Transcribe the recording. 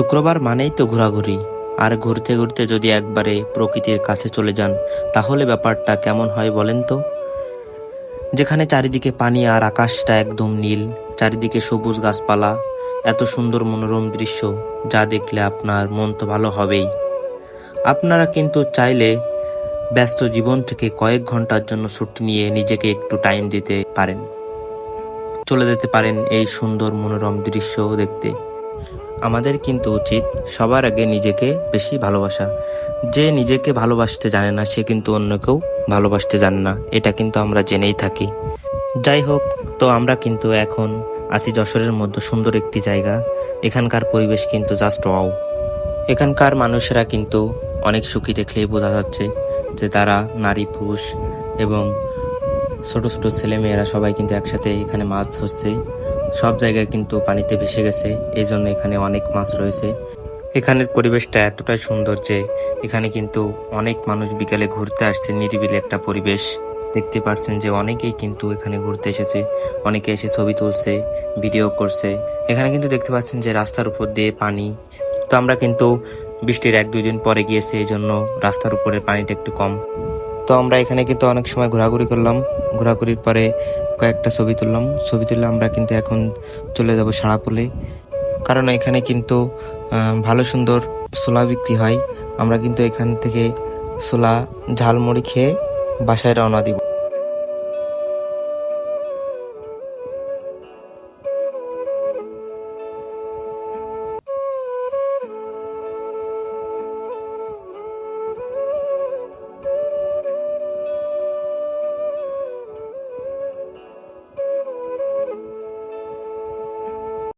শুক্রবার মানেই তো ঘোরাঘুরি। আর ঘুরতে ঘুরতে যদি একবারে প্রকৃতির কাছে চলে যান, তাহলে ব্যাপারটা কেমন হয় বলেন তো? যেখানে চারিদিকে পানি আর আকাশটা একদম নীল, চারিদিকে সবুজ গাছপালা, এত সুন্দর মনোরম দৃশ্য, যা দেখলে আপনার মন তো ভালো হবেই। আপনারা কিন্তু চাইলে ব্যস্ত জীবন থেকে কয়েক ঘণ্টার জন্য ছুটি নিয়ে নিজেকে একটু টাইম দিতে পারেন। চলে যেতে পারেন এই সুন্দর মনোরম দৃশ্য দেখতে। আমাদের কিন্তু উচিত সবার আগে নিজেকে বেশি ভালোবাসা। যে নিজেকে ভালোবাসতে জানে না, সে কিন্তু অন্যকেও ভালোবাসতে জানে না। এটা কিন্তু আমরা জেনেই থাকি। যাই হোক, তো আমরা কিন্তু এখন আছি যশোরের মধ্যে সুন্দর একটি জায়গা। এখানকার পরিবেশ কিন্তু জাস্ট ওয়াও এখানকার মানুষেরা কিন্তু অনেক সুখী দেখলেই বোঝা যাচ্ছে যে তারা নারী, পুরুষ এবং ছোট ছোট ছেলেমেয়েরা সবাই কিন্তু একসাথে এখানে মাছ ধরছে। সব জায়গায় কিন্তু পানিতে ভেসে গেছে এই জন্য এখানে অনেক মাছ রয়েছে। এখানের পরিবেশটা এতটাই সুন্দর যে এখানে কিন্তু অনেক মানুষ বিকালে ঘুরতে আসছে, নিরিবিলি একটা পরিবেশ। দেখতে পাচ্ছেন যে অনেকেই কিন্তু এখানে ঘুরতে এসেছে, অনেকে এসে ছবি তুলছে, ভিডিও করছে। এখানে কিন্তু দেখতে পাচ্ছেন যে রাস্তার উপর দিয়ে পানি। তো আমরা কিন্তু বৃষ্টির এক দুই দিন পরে গিয়েছে এই জন্য রাস্তার উপরে পানিটা একটু কম। তো আমরা এখানে কিন্তু অনেক সময় ঘোরাঘুরি করলাম। ঘোরাঘুরির পরে কয়েকটা ছবি তুললাম। ছবি তুললে আমরা কিন্তু এখন চলে যাব সারাপুলে কারণ এখানে কিন্তু ভালো সুন্দর ছোলা বিক্রি হয়। আমরা কিন্তু এখান থেকে ছোলা, ঝালমুড়ি খেয়ে বাসায় রওনা দিব।